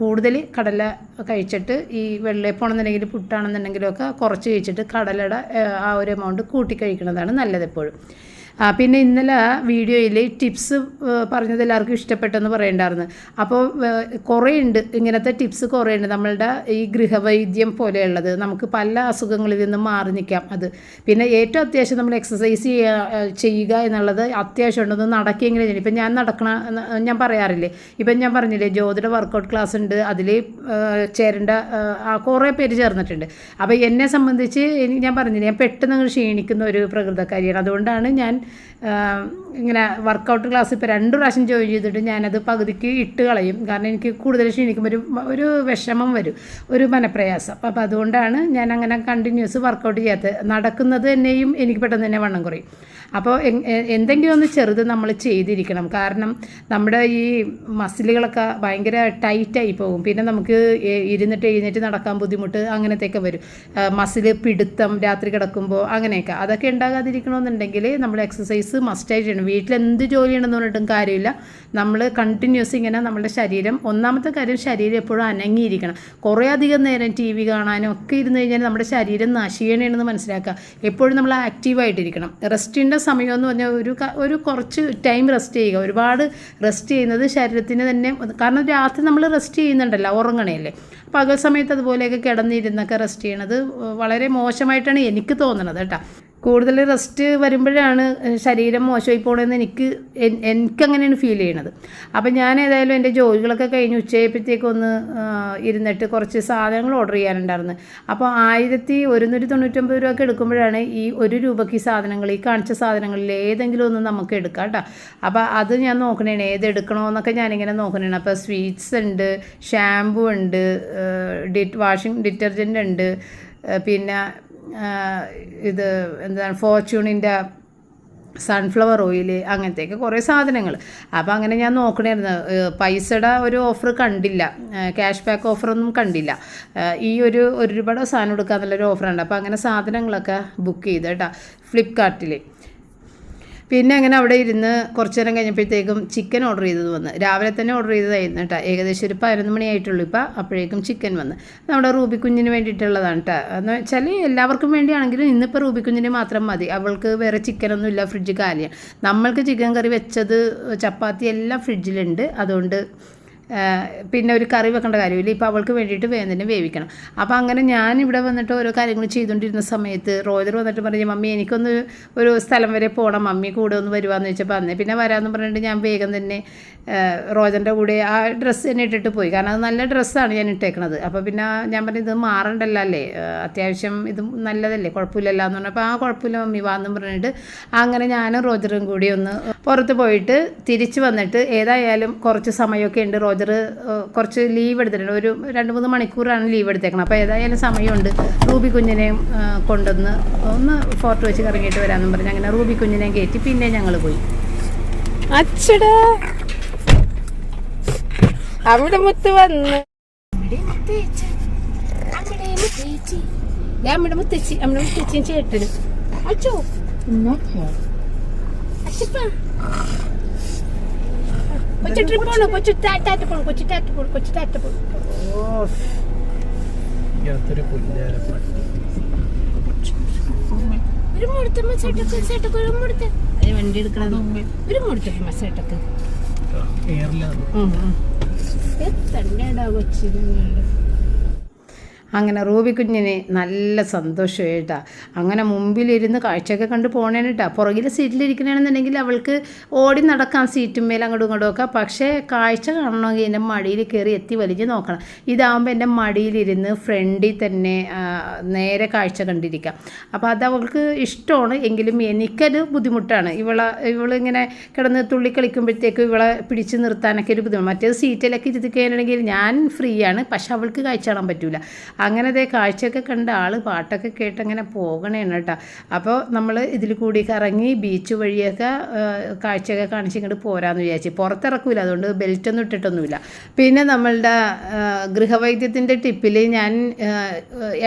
കൂടുതൽ കടല കഴിച്ചിട്ട് ഈ വെള്ളയപ്പാണെന്നുണ്ടെങ്കിൽ പുട്ടാണെന്നുണ്ടെങ്കിലും ഒക്കെ കുറച്ച് കഴിച്ചിട്ട് കടലയുടെ ആ, ഒരു എമൗണ്ട് കൂട്ടി കഴിക്കുന്നതാണ് നല്ലത് എപ്പോഴും. പിന്നെ ഇന്നലെ വീഡിയോയിൽ ടിപ്സ് പറഞ്ഞത് എല്ലാവർക്കും ഇഷ്ടപ്പെട്ടെന്ന് പറയണ്ടായിരുന്നു. അപ്പോൾ കുറേ ഉണ്ട് ഇങ്ങനത്തെ ടിപ്സ് കുറേ ഉണ്ട് നമ്മളുടെ ഈ ഗൃഹവൈദ്യം പോലെയുള്ളത്. നമുക്ക് പല അസുഖങ്ങളിൽ നിന്നും മാറി നിൽക്കാം അത്. പിന്നെ ഏറ്റവും അത്യാവശ്യം നമ്മൾ എക്സസൈസ് ചെയ്യുക എന്നുള്ളത് അത്യാവശ്യം ഉണ്ടെന്ന് നടക്കിയെങ്കിലും ഇപ്പം ഞാൻ നടക്കണ ഞാൻ പറയാറില്ലേ? ഇപ്പം ഞാൻ പറഞ്ഞില്ലേ ജ്യോതിയുടെ വർക്കൗട്ട് ക്ലാസ് ഉണ്ട് അതിൽ ചേരേണ്ട കുറേ പേര് ചേർന്നിട്ടുണ്ട്. അപ്പോൾ എന്നെ സംബന്ധിച്ച് ഞാൻ പറഞ്ഞില്ലേ ഞാൻ പെട്ടെന്ന് ക്ഷീണിക്കുന്ന ഒരു പ്രകൃതക്കാരിയാണ്. അതുകൊണ്ടാണ് ഞാൻ ഇങ്ങനെ വർക്കൗട്ട് ക്ലാസ് ഇപ്പോൾ രണ്ട് പ്രാവശ്യം ജോയിൻ ചെയ്തിട്ട് ഞാനത് പകുതിക്ക് ഇട്ട് കളയും. കാരണം എനിക്ക് കൂടുതൽ ക്ഷീണിക്കുമ്പോൾ ഒരു ഒരു വിഷമം വരും. ഒരു മനപ്രയാസം. അപ്പോൾ അതുകൊണ്ടാണ് ഞാൻ അങ്ങനെ കണ്ടിന്യൂസ് വർക്കൗട്ട് ചെയ്യാത്തത്. നടക്കുന്നത് തന്നെയും എനിക്ക് പെട്ടെന്ന് തന്നെ വണ്ണം കുറയും. അപ്പോൾ എന്തെങ്കിലും ഒന്ന് ചെറുത് നമ്മൾ ചെയ്തിരിക്കണം. കാരണം നമ്മുടെ ഈ മസിലുകളൊക്കെ ഭയങ്കര ടൈറ്റായി പോകും. പിന്നെ നമുക്ക് ഇരുന്നിട്ട് എഴുന്നേറ്റ് നടക്കാൻ ബുദ്ധിമുട്ട് അങ്ങനത്തെയൊക്കെ വരും. മസിൽ പിടുത്തം രാത്രി കിടക്കുമ്പോൾ അങ്ങനെയൊക്കെ. അതൊക്കെ ഉണ്ടാകാതിരിക്കണമെന്നുണ്ടെങ്കിൽ നമ്മൾ എക്സസൈസ് മസ്റ്റായി ചെയ്യണം. വീട്ടിൽ എന്ത് ഉണ്ടെന്ന് പറഞ്ഞിട്ടും കാര്യമില്ല. നമ്മൾ കണ്ടിന്യൂസ് ഇങ്ങനെ നമ്മുടെ ശരീരം ഒന്നാമത്തെ കാര്യം ശരീരം എപ്പോഴും അനങ്ങിയിരിക്കണം. കുറേ അധികം നേരം ടി വി കാണാനും ഒക്കെ ഇരുന്ന് കഴിഞ്ഞാൽ നമ്മുടെ ശരീരം നശിക്കണമെന്ന് മനസ്സിലാക്കുക. എപ്പോഴും നമ്മൾ ആക്റ്റീവായിട്ടിരിക്കണം റെസ്റ്റിന്റെ സമയം എന്ന് പറഞ്ഞാൽ ഒരു ഒരു കുറച്ച് ടൈം റെസ്റ്റ് ചെയ്യുക. ഒരുപാട് റെസ്റ്റ് ചെയ്യുന്നത് ശരീരത്തിന് തന്നെ കാരണം രാത്രി നമ്മൾ റെസ്റ്റ് ചെയ്യുന്നുണ്ടല്ലോ ഉറങ്ങണേല്ലേ പകൽ സമയത്ത് അതുപോലെയൊക്കെ കിടന്നിരുന്നൊക്കെ റെസ്റ്റ് ചെയ്യണത് വളരെ മോശമായിട്ടാണ് എനിക്ക് തോന്നുന്നത് കേട്ടോ. കൂടുതൽ റെസ്റ്റ് വരുമ്പോഴാണ് ശരീരം മോശമായി പോകണമെന്ന് എനിക്ക് എനിക്കങ്ങനെയാണ് ഫീൽ ചെയ്യണത്. അപ്പം ഞാൻ ഏതായാലും എന്റെ ജോലികളൊക്കെ കഴിഞ്ഞ് ഉച്ചയായപ്പോഴത്തേക്കൊന്ന് ഇരുന്നിട്ട് കുറച്ച് സാധനങ്ങൾ ഓർഡർ ചെയ്യാനുണ്ടായിരുന്നു. അപ്പോൾ ആയിരത്തി ഒരുന്നൂറ്റി തൊണ്ണൂറ്റൊമ്പത് രൂപയ്ക്ക് എടുക്കുമ്പോഴാണ് ഈ ഒരു രൂപയ്ക്ക് ഈ സാധനങ്ങൾ ഈ കാണിച്ച സാധനങ്ങളിൽ ഏതെങ്കിലും ഒന്ന് നമുക്ക് എടുക്കാം കേട്ടോ. അപ്പോൾ അത് ഞാൻ നോക്കണേണ് ഏത് എടുക്കണമെന്നൊക്കെ ഞാനിങ്ങനെ നോക്കണേണ്. അപ്പോൾ സ്വീറ്റ്സ് ഉണ്ട് ഷാമ്പു ഉണ്ട് ഡിറ്റ് വാഷിംഗ് ഡിറ്റർജന്റ് ഉണ്ട് പിന്നെ ഇത് എന്താണ് ഫോർച്യൂണിന്റെ സൺഫ്ലവർ ഓയിൽ അങ്ങനത്തെയൊക്കെ കുറേ സാധനങ്ങൾ അപ്പോൾ അങ്ങനെ ഞാൻ നോക്കണമായിരുന്നു പൈസയുടെ ഒരു ഓഫർ കണ്ടില്ല. ക്യാഷ് ബാക്ക് ഓഫറൊന്നും കണ്ടില്ല. ഈ ഒരു ഒരു രൂപയുടെ സാധനം നല്ലൊരു ഓഫറുണ്ട് അപ്പോൾ അങ്ങനെ സാധനങ്ങളൊക്കെ ബുക്ക് ചെയ്ത് കേട്ടോ. ഫ്ലിപ്കാർട്ടിൽ പിന്നെ അങ്ങനെ അവിടെ ഇരുന്ന് കുറച്ച് നേരം കഴിഞ്ഞപ്പോഴത്തേക്കും ചിക്കൻ ഓർഡർ ചെയ്തത് വന്ന്. രാവിലെ തന്നെ ഓർഡർ ചെയ്തതായിരുന്നു കേട്ടോ ഏകദേശം ഒരു പതിനൊന്ന് മണിയായിട്ടുള്ളൂ ഇപ്പോൾ അപ്പോഴേക്കും ചിക്കൻ വന്ന്. നമ്മുടെ റൂബി കുഞ്ഞിന് വേണ്ടിയിട്ടുള്ളതാണ് കേട്ടോ എന്ന് വെച്ചാൽ എല്ലാവർക്കും വേണ്ടിയാണെങ്കിലും ഇന്നിപ്പോൾ റൂബി കുഞ്ഞിന് മാത്രം മതി. അവൾക്ക് വേറെ ചിക്കനൊന്നും ഇല്ല ഫ്രിഡ്ജ് കാലിയാണ് നമ്മൾക്ക് ചിക്കൻ കറി വെച്ചത് ചപ്പാത്തി എല്ലാം ഫ്രിഡ്ജിലുണ്ട് അതുകൊണ്ട് പിന്നെ ഒരു കറി വെക്കേണ്ട കാര്യമില്ല. ഇപ്പോൾ അവൾക്ക് വേണ്ടിയിട്ട് വേദന വേവിക്കണം. അപ്പോൾ അങ്ങനെ ഞാൻ ഇവിടെ വന്നിട്ട് ഓരോ കാര്യങ്ങൾ ചെയ്തുകൊണ്ടിരുന്ന സമയത്ത് റോജർ വന്നിട്ട് പറഞ്ഞു മമ്മി എനിക്കൊന്ന് ഒരു സ്ഥലം വരെ പോകണം മമ്മി കൂടെ ഒന്ന് വരുവാന്ന് ചോദിച്ചപ്പോൾ അന്നേ പിന്നെ വരാമെന്ന് പറഞ്ഞിട്ട് ഞാൻ വേഗം തന്നെ റോജന്റെ കൂടെ ആ ഡ്രസ്സ് തന്നെ ഇട്ടിട്ട് പോയി. കാരണം അത് നല്ല ഡ്രസ്സാണ് ഞാൻ ഇട്ടേക്കണത്. അപ്പോൾ പിന്നെ ഞാൻ പറഞ്ഞു ഇത് മാറണ്ടല്ലോ അല്ലേ? അത്യാവശ്യം ഇത് നല്ലതല്ലേ? കുഴപ്പമില്ലല്ലോ എന്ന് പറഞ്ഞപ്പോൾ ആ കുഴപ്പമില്ല മമ്മി വാന്നും പറഞ്ഞിട്ട് അങ്ങനെ ഞാനും റോജറും കൂടി ഒന്ന് പുറത്ത് പോയിട്ട് തിരിച്ചു വന്നിട്ട് ഏതായാലും കുറച്ച് സമയമൊക്കെ ഉണ്ട്. റോജർ കുറച്ച് ലീവ് എടുത്തിട്ടുണ്ട്. ഒരു രണ്ട് മൂന്ന് മണിക്കൂറാണ് ലീവ് എടുത്തേക്കണം അപ്പോൾ ഏതായാലും സമയമുണ്ട്. റൂബി കുഞ്ഞിനെയും കൊണ്ടൊന്ന് ഒന്ന് ഫോട്ടോ വെച്ച് കറങ്ങിയിട്ട് വരാമെന്നും പറഞ്ഞ് അങ്ങനെ റൂബി കുഞ്ഞിനെയും കയറ്റി പിന്നെ ഞങ്ങൾ പോയി. അച്ചടാ! അവിടെ മുത്ത് വന്ന്. നമ്മുടെ മുത്തച്ചി നമ്മുടെ മുത്തച്ചിയും ചേട്ടനും. അച്ചോ. അച്ചപ്പാ കൊച്ചു ട്രിപ്പ് പോണു കൊച്ചു ടാറ്റാറ്റ് പോണു? കൊച്ചു ടാറ്റ പോണു? കൊച്ചു ടാറ്റ പോണു? ഒരു മുടുത്ത മസേട്ടക്ക് സേട്ടക്ക് ഒരു മുടുത്ത അത് വണ്ടി എടുക്കണത്. ഒരു മുടുത്ത മസേട്ടക്ക് എയറിലാണ് చూస్తే డాగ్ వచ్చింది അങ്ങനെ റൂബി കുഞ്ഞിനെ നല്ല സന്തോഷമായിട്ടാ. അങ്ങനെ മുമ്പിലിരുന്ന് കാഴ്ചയൊക്കെ കണ്ട് പോണേനിട്ടാ. പുറകിൽ സീറ്റിലിരിക്കണമെന്നുണ്ടെങ്കിൽ അവൾക്ക് ഓടി നടക്കാം സീറ്റുമേൽ അങ്ങോട്ടും ഇങ്ങോട്ടും ഒക്കെ. പക്ഷേ കാഴ്ച കാണണമെങ്കിൽ എന്റെ മടിയിൽ കയറി എത്തി വലിഞ്ഞ് നോക്കണം. ഇതാവുമ്പോൾ എന്റെ മടിയിലിരുന്ന് ഫ്രണ്ടിൽ തന്നെ നേരെ കാഴ്ച കണ്ടിരിക്കാം. അപ്പോൾ അത് അവൾക്ക് ഇഷ്ടമാണ്. എങ്കിലും എനിക്കത് ബുദ്ധിമുട്ടാണ്. ഇവളെ ഇവളിങ്ങനെ കിടന്ന് തുള്ളി കളിക്കുമ്പോഴത്തേക്കും ഇവളെ പിടിച്ച് നിർത്താനൊക്കെ ഒരു ബുദ്ധിമുട്ട്. മറ്റേത് സീറ്റിലൊക്കെ ഇരുത്തി കഴിഞ്ഞിട്ടുണ്ടെങ്കിൽ ഞാൻ ഫ്രീ ആണ് പക്ഷെ അവൾക്ക് കാഴ്ച കാണാൻ പറ്റൂല. അങ്ങനെ ദേ കാഴ്ചയൊക്കെ കണ്ട് ആൾ പാട്ടൊക്കെ കേട്ട് അങ്ങനെ പോകണേണ് കേട്ടോ അപ്പോൾ നമ്മൾ ഇതിൽ കൂടി കറങ്ങി ബീച്ച് വഴിയൊക്കെ കാഴ്ചയൊക്കെ കാണിച്ച് ഇങ്ങോട്ട് പോരാന്ന് വിചാരിച്ചു. പുറത്തിറക്കൂല അതുകൊണ്ട് ബെൽറ്റൊന്നും ഇട്ടിട്ടൊന്നുമില്ല. പിന്നെ നമ്മളുടെ ഗൃഹവൈദ്യത്തിന്റെ ടിപ്പിൽ ഞാൻ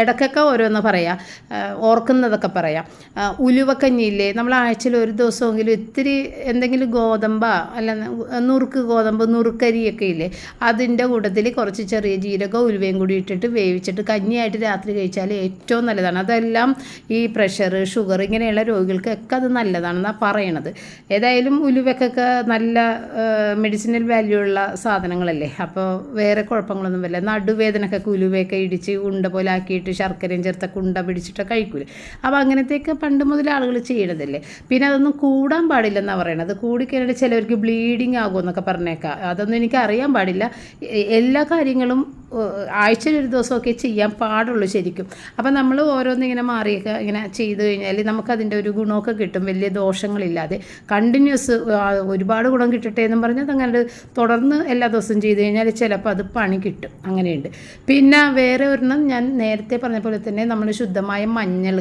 ഇടക്കൊക്കെ ഓരോന്ന് പറയാം ഓർക്കുന്നതൊക്കെ പറയാം. ഉലുവക്കഞ്ഞിയില്ലേ നമ്മൾ ആഴ്ചയിൽ ഒരു ദിവസമെങ്കിലും ഇത്തിരി എന്തെങ്കിലും ഗോതമ്പ അല്ല നുറുക്ക് ഗോതമ്പ് നുറുക്കരിയൊക്കെ ഇല്ലേ അതിന്റെ കൂട്ടത്തിൽ കുറച്ച് ചെറിയ ജീരകം ഉലുവയും കൂടി ഇട്ടിട്ട് വേവിച്ചിട്ട് കഞ്ഞിയായിട്ട് രാത്രി കഴിച്ചാൽ ഏറ്റവും നല്ലതാണ്. അതെല്ലാം ഈ പ്രഷർ ഷുഗർ ഇങ്ങനെയുള്ള രോഗികൾക്കൊക്കെ അത് നല്ലതാണെന്നാണ് പറയണത്. ഏതായാലും ഉലുവക്കൊക്കെ നല്ല മെഡിസിനൽ വാല്യൂ ഉള്ള സാധനങ്ങളല്ലേ? അപ്പോൾ വേറെ കുഴപ്പങ്ങളൊന്നും വരില്ല. നടുവേദനക്കൊക്കെ ഉലുവയൊക്കെ ഇടിച്ച് ഉണ്ട പോലെ ആക്കിയിട്ട് ശർക്കരയും ചേർത്തൊക്കെ കുണ്ട പിടിച്ചിട്ട് കഴിക്കൂലേ? അപ്പോൾ അങ്ങനത്തെയൊക്കെ പണ്ട് മുതൽ ആളുകൾ ചെയ്യണതല്ലേ? പിന്നെ അതൊന്നും കൂടാൻ പാടില്ലെന്നാണ് പറയണത്. കൂടിക്കഴിഞ്ഞാൽ ചിലവർക്ക് ബ്ലീഡിങ് ആകുമെന്നൊക്കെ പറഞ്ഞേക്കാം. അതൊന്നും എനിക്ക് അറിയാൻ പാടില്ല എല്ലാ കാര്യങ്ങളും ആഴ്ചയിൽ ഒരു ദിവസമൊക്കെ ചെയ്യാൻ പാടുള്ളൂ ശരിക്കും. അപ്പം നമ്മൾ ഓരോന്നിങ്ങനെ മാറിയൊക്കെ ഇങ്ങനെ ചെയ്ത് കഴിഞ്ഞാൽ നമുക്കതിന്റെ ഒരു ഗുണമൊക്കെ കിട്ടും. വലിയ ദോഷങ്ങളില്ലാതെ. കണ്ടിന്യൂസ് ഒരുപാട് ഗുണം കിട്ടട്ടെ എന്നും പറഞ്ഞാൽ അതങ്ങനെ തുടർന്ന് എല്ലാ ദിവസവും ചെയ്ത് കഴിഞ്ഞാൽ ചിലപ്പോൾ അത് പണി കിട്ടും. അങ്ങനെയുണ്ട്. പിന്നെ വേറെ ഒരെണ്ണം ഞാൻ നേരത്തെ പറഞ്ഞ പോലെ തന്നെ നമ്മൾ ശുദ്ധമായ മഞ്ഞൾ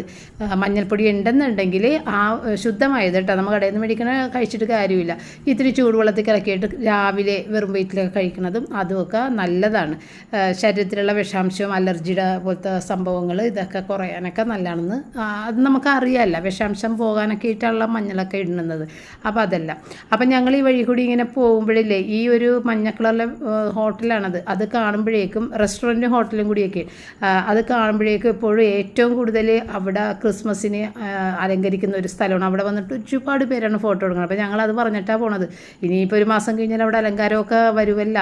മഞ്ഞൾപ്പൊടി ഉണ്ടെന്നുണ്ടെങ്കിൽ ആ ശുദ്ധമായത് കേട്ടോ. നമ്മൾ കടയിൽ നിന്ന് മേടിക്കണ കഴിച്ചിട്ട് കാര്യമില്ല. ഇത്തിരി ചൂടുവെള്ളത്തിൽ കലക്കിയിട്ട് രാവിലെ വെറും വയറ്റിലൊക്കെ കഴിക്കുന്നതും അതുമൊക്കെ നല്ലതാണ്. ശരീരത്തിലുള്ള വിഷാംശവും അലർജിയുടെ പോലത്തെ സംഭവങ്ങൾ ഇതൊക്കെ കുറയാനൊക്കെ നല്ലതാണെന്ന് അത് നമുക്ക് അറിയാമല്ല വിഷാംശം പോകാനൊക്കെ ആയിട്ടുള്ള മഞ്ഞളൊക്കെ ഇടുന്നത്. അപ്പോൾ അതല്ല. അപ്പം ഞങ്ങൾ ഈ വഴി കൂടി ഇങ്ങനെ പോകുമ്പോഴില്ലേ ഈ ഒരു മഞ്ഞ കളറിലെ ഹോട്ടലാണത്. അത് കാണുമ്പോഴേക്കും റെസ്റ്റോറന്റും ഹോട്ടലും കൂടിയൊക്കെ. അത് കാണുമ്പോഴേക്കും എപ്പോഴും ഏറ്റവും കൂടുതൽ അവിടെ ക്രിസ്മസിന് അലങ്കരിക്കുന്ന ഒരു സ്ഥലമാണ്. അവിടെ വന്നിട്ട് ഒരുപാട് പേരാണ് ഫോട്ടോ എടുക്കുന്നത്. അപ്പോൾ ഞങ്ങൾ അത് പറഞ്ഞിട്ടാണ് പോണത്. ഇനിയിപ്പോൾ ഒരു മാസം കഴിഞ്ഞാൽ അവിടെ അലങ്കാരമൊക്കെ വരുമല്ല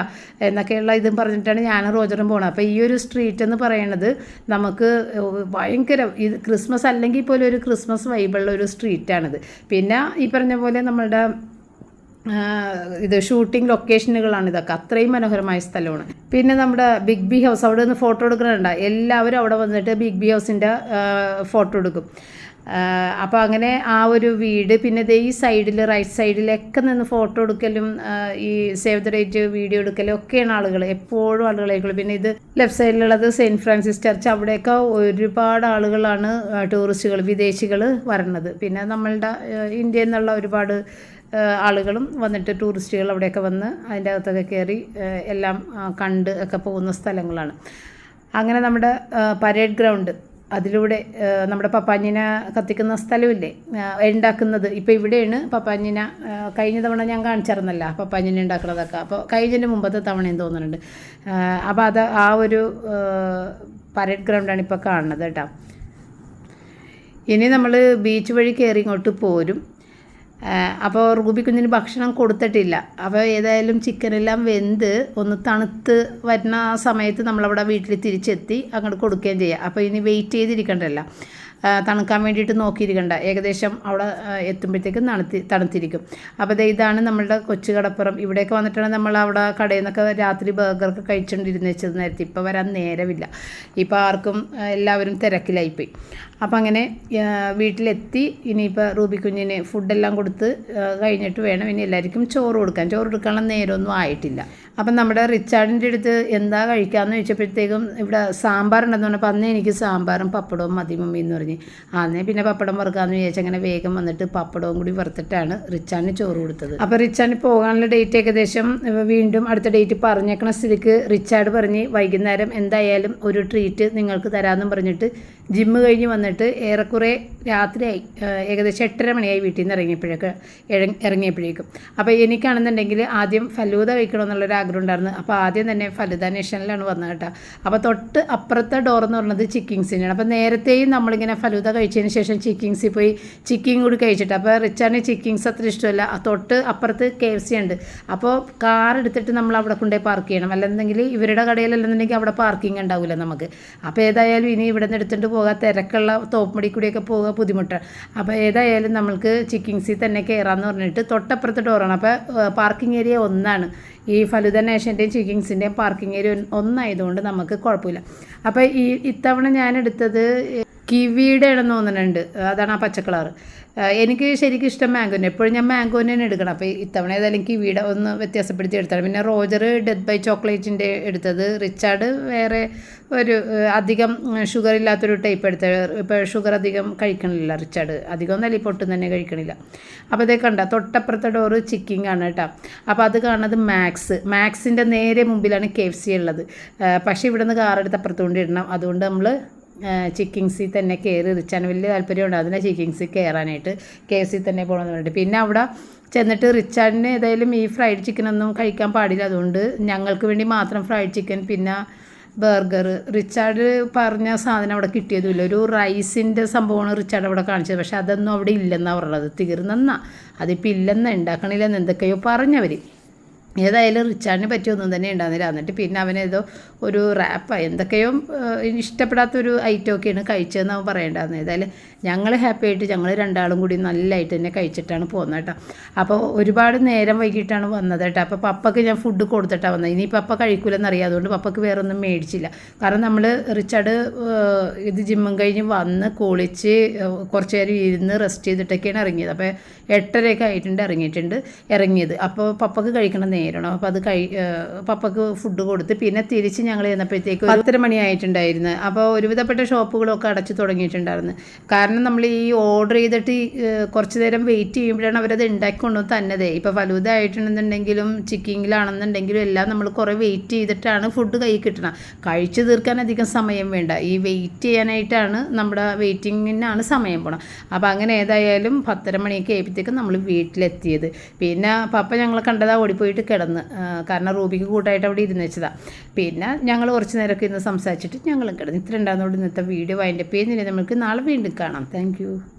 എന്നൊക്കെയുള്ള ഇതും പറഞ്ഞിട്ടാണ് ഞാനും റോജറും പോണത്. അപ്പോൾ ഈ ഒരു സ്ട്രീറ്റ് എന്ന് പറയുന്നത് നമുക്ക് ഭയങ്കര ഇത് ക്രിസ്മസ് അല്ലെങ്കിൽ പോലും ഒരു ക്രിസ്മസ് വൈബുള്ള ഒരു സ്ട്രീറ്റാണിത്. പിന്നെ ഈ പറഞ്ഞ പോലെ നമ്മളുടെ ഇത് ഷൂട്ടിംഗ് ലൊക്കേഷനുകളാണ് ഇതൊക്കെ. അത്രയും മനോഹരമായ സ്ഥലമാണ്. പിന്നെ നമ്മുടെ ബിഗ് ബി ഹൗസ് അവിടെ നിന്ന് ഫോട്ടോ എടുക്കുന്നുണ്ട് എല്ലാവരും അവിടെ വന്നിട്ട് ബിഗ് ബി ഹൗസിന്റെ ഫോട്ടോ എടുക്കും. അപ്പോൾ അങ്ങനെ ആ ഒരു വീട് പിന്നെ ദേ ഈ സൈഡിൽ റൈറ്റ് സൈഡിലൊക്കെ നിന്ന് ഫോട്ടോ എടുക്കലും ഈ സേവ് ദ ഡേറ്റ് വീഡിയോ എടുക്കലും ഒക്കെയാണ് ആളുകൾ എപ്പോഴും ആളുകളായിരിക്കും പിന്നെ ഇത് ലെഫ്റ്റ് സൈഡിലുള്ളത് സെയിന്റ് ഫ്രാൻസിസ് ചർച്ച് അവിടെയൊക്കെ ഒരുപാട് ആളുകളാണ് ടൂറിസ്റ്റുകൾ വിദേശികൾ വരണത്. പിന്നെ നമ്മളുടെ ഇന്ത്യയിൽ നിന്നുള്ള ഒരുപാട് ആളുകളും വന്നിട്ട് ടൂറിസ്റ്റുകൾ അവിടെയൊക്കെ വന്ന് അതിന്റെ അകത്തൊക്കെ കയറി എല്ലാം കണ്ട് ഒക്കെ പോകുന്ന സ്ഥലങ്ങളാണ്. അങ്ങനെ നമ്മുടെ പരേഡ് ഗ്രൗണ്ട് അതിലൂടെ നമ്മുടെ പപ്പാഞ്ഞിന കത്തിക്കുന്ന സ്ഥലമില്ലേ? ഉണ്ടാക്കുന്നത്. ഇപ്പോൾ ഇവിടെയാണ് പപ്പാഞ്ഞിന കഴിഞ്ഞ തവണ ഞാൻ കാണിച്ചിരുന്നല്ല പപ്പാഞ്ഞിന ഉണ്ടാക്കുന്നതൊക്കെ. അപ്പോൾ കഴിഞ്ഞതിന്റെ മുമ്പത്തെ തവണയും തോന്നുന്നുണ്ട്. അപ്പോൾ അത് ആ ഒരു പരേഡ് ഗ്രൗണ്ടാണ് ഇപ്പോൾ കാണുന്നത് കേട്ടോ. ഇനി നമ്മൾ ബീച്ച് വഴി കയറി ഇങ്ങോട്ട് പോരും. അപ്പോൾ റൂബി കുഞ്ഞിന് ഭക്ഷണം കൊടുത്തിട്ടില്ല. അപ്പോൾ ഏതായാലും ചിക്കനെല്ലാം വെന്ത് ഒന്ന് തണുത്ത് വരുന്ന സമയത്ത് നമ്മളവിടെ വീട്ടിൽ തിരിച്ചെത്തി അങ്ങോട്ട് കൊടുക്കുകയും ചെയ്യാം. അപ്പോൾ ഇനി വെയിറ്റ് ചെയ്തിരിക്കണ്ടല്ലോ. തണുക്കാൻ വേണ്ടിയിട്ട് നോക്കിയിരിക്കണ്ട. ഏകദേശം അവിടെ എത്തുമ്പോഴത്തേക്കും തണുത്തി തണുത്തിരിക്കും. അപ്പോൾ ഇതാണ് നമ്മളുടെ കൊച്ചു കടപ്പുറം. ഇവിടെയൊക്കെ വന്നിട്ടാണ് നമ്മൾ അവിടെ കടയിൽ നിന്നൊക്കെ രാത്രി ബർഗറൊക്കെ കഴിച്ചുകൊണ്ടിരുന്ന വെച്ചത് നേരത്തെ. ഇപ്പോൾ വരാൻ നേരമില്ല. ഇപ്പോൾ ആർക്കും എല്ലാവരും തിരക്കിലായിപ്പോയി. അപ്പം അങ്ങനെ വീട്ടിലെത്തി. ഇനിയിപ്പോൾ റൂബി കുഞ്ഞിന് ഫുഡെല്ലാം കൊടുത്ത് കഴിഞ്ഞിട്ട് വേണം ഇനി എല്ലാവർക്കും ചോറ് കൊടുക്കാൻ. ചോറ് കൊടുക്കാനുള്ള നേരമൊന്നും ആയിട്ടില്ല. അപ്പം നമ്മുടെ റിച്ചാർഡിന്റെ അടുത്ത് എന്താ കഴിക്കാമെന്ന് ചോദിച്ചപ്പോഴത്തേക്കും ഇവിടെ സാമ്പാർ പറഞ്ഞപ്പോൾ അന്നേ എനിക്ക് സാമ്പാറും പപ്പടവും മതി മമ്മി എന്ന് പറഞ്ഞ്. അന്നേ പിന്നെ പപ്പടം വറുക്കാമെന്ന് വിചാരിച്ചാൽ അങ്ങനെ വേഗം വന്നിട്ട് പപ്പടവും കൂടി വറുത്തിട്ടാണ് റിച്ചാന് ചോറ് കൊടുത്തത്. അപ്പോൾ റിച്ചാന് പോകാനുള്ള ഡേറ്റ് ഏകദേശം വീണ്ടും അടുത്ത ഡേറ്റ് പറഞ്ഞേക്കണ സ്ഥിതിക്ക് റിച്ചാർഡ് പറഞ്ഞ് വൈകുന്നേരം എന്തായാലും ഒരു ട്രീറ്റ് നിങ്ങൾക്ക് തരാമെന്നും പറഞ്ഞിട്ട് ജിമ്മ് കഴിഞ്ഞ് വന്നിട്ട് ഏറെക്കുറെ രാത്രിയായി. ഏകദേശം എട്ടര മണിയായി വീട്ടിൽ നിന്ന് ഇറങ്ങിയപ്പോഴേക്ക് ഇറങ്ങിയപ്പോഴേക്കും. അപ്പോൾ എനിക്കാണെന്നുണ്ടെങ്കിൽ ആദ്യം ഫലൂത കഴിക്കണമെന്നുള്ളൊരു ആഗ്രഹം ഉണ്ടായിരുന്നു. അപ്പോൾ ആദ്യം തന്നെ ഫലൂത നേഷനിലാണ് വന്നത് കേട്ടോ. അപ്പോൾ തൊട്ട് അപ്പുറത്തെ ഡോർ എന്ന് പറയുന്നത് ചിക്കിങ്സിനാണ് അപ്പോൾ നേരത്തെയും നമ്മളിങ്ങനെ ഫലൂദ കഴിച്ചതിന് ശേഷം ചിക്കിങ്സിൽ പോയി ചിക്കിങ് കൂടി കഴിച്ചിട്ട്. അപ്പോൾ റിച്ചാറിന് ചിക്കിങ്സ് അത്ര ഇഷ്ടമല്ല. തൊട്ട് അപ്പുറത്ത് കെ എഫ് സി ഉണ്ട്. അപ്പോൾ കാർ എടുത്തിട്ട് നമ്മൾ അവിടെ കൊണ്ടുപോയി പാർക്ക് ചെയ്യണം. അല്ലെന്നുണ്ടെങ്കിൽ ഇവരുടെ കടയിലല്ലെന്നുണ്ടെങ്കിൽ അവിടെ പാർക്കിംഗ് ഉണ്ടാവില്ല നമുക്ക്. അപ്പോൾ ഏതായാലും ഇനി ഇവിടെ നിന്ന് എടുത്തിട്ട് പോകാൻ തിരക്കുള്ള തോപ്പുമടി കൂടിയൊക്കെ പോകുക ബുദ്ധിമുട്ടാണ്. അപ്പോൾ ഏതായാലും നമ്മൾക്ക് ചിക്കിങ്സിൽ തന്നെ കയറാമെന്ന് പറഞ്ഞിട്ട് തൊട്ടപ്പുറത്ത് ഡോറാണ് അപ്പോൾ പാർക്കിംഗ് ഏരിയ ഒന്നാണ്. ഈ ഫലുദ നേഷന്റെയും ചിക്കിങ്സിന്റെയും പാർക്കിംഗ് ഏരിയ ഒന്നായതുകൊണ്ട് നമുക്ക് കുഴപ്പമില്ല. അപ്പോൾ ഈ ഇത്തവണ ഞാൻ എടുത്തത് കിവിയുടെ ആണെന്ന് തോന്നുന്നുണ്ട്. അതാണ് ആ പച്ച കളർ എനിക്ക് ശരിക്കും ഇഷ്ടം മാംഗോനെ. എപ്പോഴും ഞാൻ മാംഗോനെ തന്നെ എടുക്കണം അപ്പോൾ ഇത്തവണ ഏതായാലും കിവിയുടെ ഒന്ന് വ്യത്യാസപ്പെടുത്തി എടുത്താണ്. പിന്നെ റോജർ ഡെത്ത് ബൈ ചോക്ലേറ്റിന്റെ എടുത്തത്. റിച്ചാർഡ് വേറെ ഒരു അധികം ഷുഗർ ഇല്ലാത്തൊരു ടൈപ്പ് എടുത്ത ഇപ്പോൾ ഷുഗർ അധികം കഴിക്കണില്ല റിച്ചാർഡ്. അധികം ഒന്നല്ല ഇപ്പോൾ ഒട്ടും തന്നെ കഴിക്കണില്ല. അപ്പോൾ ഇതേ കണ്ട? തൊട്ടപ്പുറത്തെ ഡോറ് ചിക്കിങ് ആണ് കേട്ടോ. അപ്പോൾ അത് കാണുന്നത് മാക്സ് മാക്സിന്റെ നേരെ മുമ്പിലാണ് കെ എഫ് സി ഉള്ളത്. പക്ഷേ ഇവിടെ നിന്ന് കാർ എടുത്ത് അപ്പുറത്തുകൊണ്ട് ഇടണം. അതുകൊണ്ട് നമ്മൾ ചിക്കിങ്സിൽ തന്നെ കയറി റിച്ചാണ്. വലിയ താല്പര്യമുണ്ട് അതിനെ ചിക്കിങ്സിൽ കയറാനായിട്ട്. കെ എഫ് സി തന്നെ പോകണമെന്ന് പറഞ്ഞിട്ട്. പിന്നെ അവിടെ ചെന്നിട്ട് റിച്ചാർഡിന് ഏതായാലും ഈ ഫ്രൈഡ് ചിക്കൻ ഒന്നും കഴിക്കാൻ പാടില്ല. അതുകൊണ്ട് ഞങ്ങൾക്ക് വേണ്ടി മാത്രം ഫ്രൈഡ് ചിക്കൻ പിന്നെ ബർഗർ. റിച്ചാർഡ് പറഞ്ഞ സാധനം അവിടെ കിട്ടിയതുമില്ല. ഒരു റൈസിന്റെ സംഭവമാണ് റിച്ചാർഡ് അവിടെ കാണിച്ചത്. പക്ഷേ അതൊന്നും അവിടെ ഇല്ലെന്നാണ് പറഞ്ഞത്. തീർന്നെന്നാ. അതിപ്പോൾ ഇല്ലെന്ന് ഉണ്ടാക്കണില്ലെന്ന് എന്തൊക്കെയോ പറഞ്ഞവർ ഏതായാലും റിച്ചാർഡിന് പറ്റിയൊന്നും തന്നെ ഉണ്ടാകുന്നില്ല എന്നിട്ട് പിന്നെ അവനേതോ ഒരു റാപ്പ് എന്തൊക്കെയോ ഇഷ്ടപ്പെടാത്തൊരു ഐറ്റം ഒക്കെയാണ് കഴിച്ചതെന്ന് അവൻ പറയേണ്ടതെന്ന് ഏതായാലും ഞങ്ങൾ ഹാപ്പി ആയിട്ട് ഞങ്ങൾ രണ്ടാളും കൂടി നല്ലതായിട്ട് തന്നെ കഴിച്ചിട്ടാണ് പോകുന്നത് കേട്ടോ. അപ്പോൾ ഒരുപാട് നേരം വൈകിട്ടാണ് വന്നത് കേട്ടോ. അപ്പോൾ പപ്പക്ക് ഞാൻ ഫുഡ് കൊടുത്തിട്ടാണ് വന്നത്. ഇനി പപ്പ അറിയാം. അതുകൊണ്ട് പപ്പക്ക് വേറെ ഒന്നും മേടിച്ചില്ല. കാരണം നമ്മൾ റിച്ചാർഡ് ഇത് ജിമ്മും കഴിഞ്ഞ് വന്ന് കുളിച്ച് കുറച്ച് നേരം ഇരുന്ന് റെസ്റ്റ് ചെയ്തിട്ടൊക്കെയാണ് ഇറങ്ങിയത്. അപ്പോൾ എട്ടരയൊക്കെ ആയിട്ടുണ്ട് ഇറങ്ങിയിട്ടുണ്ട് ഇറങ്ങിയത്. അപ്പോൾ പപ്പക്ക് കഴിക്കണ നേരണം അപ്പോൾ അത് കഴി പപ്പക്ക് ഫുഡ് കൊടുത്ത് പിന്നെ തിരിച്ച് ഞങ്ങൾ ചെന്നപ്പോഴത്തേക്ക് പത്തര മണിയായിട്ടുണ്ടായിരുന്നു അപ്പോൾ ഒരുവിധപ്പെട്ട ഷോപ്പുകളൊക്കെ അടച്ചു തുടങ്ങിയിട്ടുണ്ടായിരുന്നു. കാരണം നമ്മൾ ഈ ഓർഡർ ചെയ്തിട്ട് കുറച്ച് നേരം വെയിറ്റ് ചെയ്യുമ്പോഴാണ് അവരത് ഉണ്ടാക്കിക്കൊണ്ടു തന്നത്. ഇപ്പോൾ ഫലൂദ ആയിട്ടുണ്ടെന്നുണ്ടെങ്കിലും ചിക്കിങ്ങിലാണെന്നുണ്ടെങ്കിലും എല്ലാം നമ്മൾ കുറേ വെയിറ്റ് ചെയ്തിട്ടാണ് ഫുഡ് കൈ കിട്ടണം. കഴിച്ചു തീർക്കാൻ അധികം സമയം വേണ്ട. ഈ വെയിറ്റ് ചെയ്യാനായിട്ടാണ് നമ്മുടെ വെയിറ്റിങ്ങിനാണ് സമയം പോണം അപ്പോൾ അങ്ങനെ ഏതായാലും പത്തര മണിയൊക്കെ ആയപ്പോഴത്തേക്കും നമ്മൾ വീട്ടിലെത്തിയത്. പിന്നെ പപ്പ ഞങ്ങളെ കണ്ടതാ ഓടിപ്പോയിട്ട് കിടന്ന് കാരണം റൂബിക്ക് കൂട്ടായിട്ട് അവിടെ ഇരുന്ന് വെച്ചതാ. പിന്നെ ഞങ്ങൾ കുറച്ച് നേരമൊക്കെ ഇന്ന് സംസാരിച്ചിട്ട് ഞങ്ങളും കിടന്ന്. ഇത്ര ഉണ്ടാകുന്നതുകൊണ്ട് ഇന്നത്തെ വീഡിയോ വൈൻഡപ്പ് പേര് നമുക്ക് നാളെ വീണ്ടും കാണാം. താങ്ക്